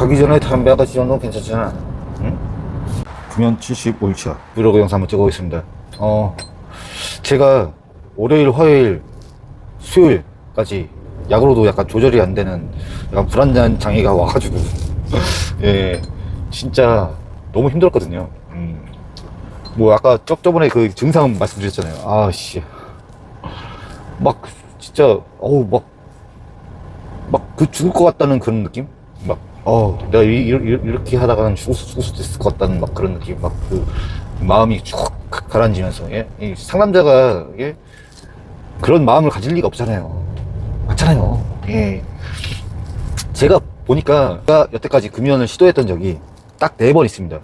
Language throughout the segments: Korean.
가기 전에 담배 아가씨 정도 괜찮잖아. 응? 구면 75일차 브이로그 영상 한번 찍어보겠습니다. 어, 제가 월요일, 화요일, 수요일까지 약으로도 약간 조절이 안 되는 약간 불안전 장애가 와가지고 예, 진짜 너무 힘들었거든요. 음. 뭐 아까 저, 저번에 그 증상 말씀드렸잖아요. 아씨, 막 진짜 어우 막 막 그 죽을 것 같다는 그런 느낌? 막, 어, 내가 이, 이렇게 하다가는 죽을, 수- 죽을 수도 있을 것 같다는 막 그런 느낌. 막 그 마음이 쭉 가- 가라앉으면서, 예? 이 상남자가, 예? 그런 마음을 가질 리가 없잖아요. 맞잖아요. 예. 제가 보니까, 제가 여태까지 금연을 시도했던 적이 딱 네 번 있습니다.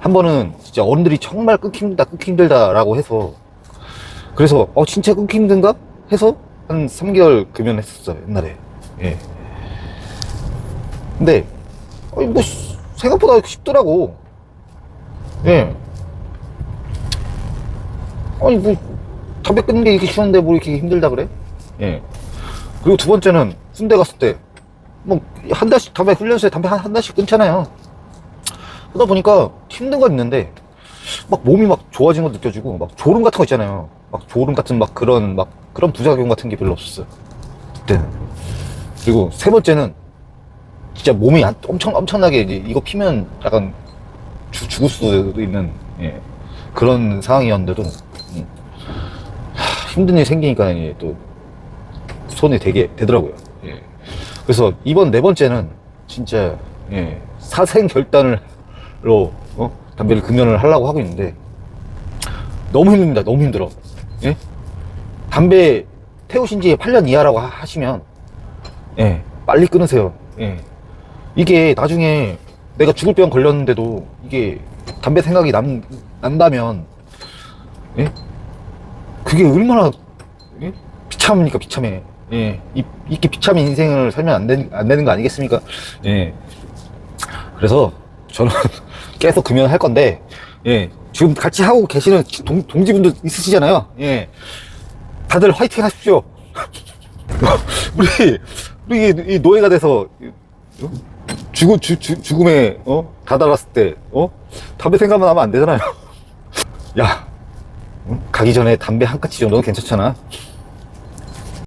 한 번은 진짜 어른들이 정말 끊기 힘들다, 끊기 힘들다 라고 해서, 그래서, 어, 진짜 끊기 힘든가? 해서 한 3개월 금연했었어요, 옛날에. 예. 근데, 아니, 뭐, 씨, 생각보다 쉽더라고. 예. 아니, 뭐, 담배 끊는 게 이렇게 쉬운데 뭐 이렇게 힘들다 그래? 예. 그리고 두 번째는 군대 갔을 때, 뭐, 한 달씩, 담배 훈련소에 담배 한, 한 달씩 끊잖아요. 그러다 보니까 힘든 건 있는데, 막 몸이 막 좋아진 거 느껴지고, 막 졸음 같은 거 있잖아요. 막 졸음 같은 막 그런, 막 그런 부작용 같은 게 별로 없었어요. 그때는. 그리고 세 번째는 진짜 몸이 안- 엄청 엄청나게 이제 이거 피면 약간 죽- 죽을 수도 있는 예, 그런 상황이었는데도 음, 하, 힘든 일이 생기니까 이제 또 손이 되게 되더라고요. 예. 그래서 이번 네 번째는 진짜 예, 사생 결단을로 어? 담배를 금연을 하려고 하고 있는데 너무 힘듭니다. 너무 힘들어. 예? 담배 태우신 지 8년 이하라고 하- 하시면 예, 빨리 끊으세요. 예. 이게 나중에 내가 죽을 병 걸렸는데도 이게 담배 생각이 남, 난다면, 예? 그게 얼마나, 예? 비참합니까, 비참해. 예. 이, 이렇게 비참한 인생을 살면 안, 되, 안 되는 거 아니겠습니까? 예. 그래서 저는 계속 금연할 건데, 예. 지금 같이 하고 계시는 동, 동지분들 있으시잖아요. 예. 다들 화이팅 하십시오. 우리 우리 노예가 돼서 어? 죽음 죽, 죽, 죽 음에 어 다다랐을 때 어? 담배 생각만 하면 안 되잖아요. 야 응? 가기 전에 담배 한 까치 정도는 괜찮잖아.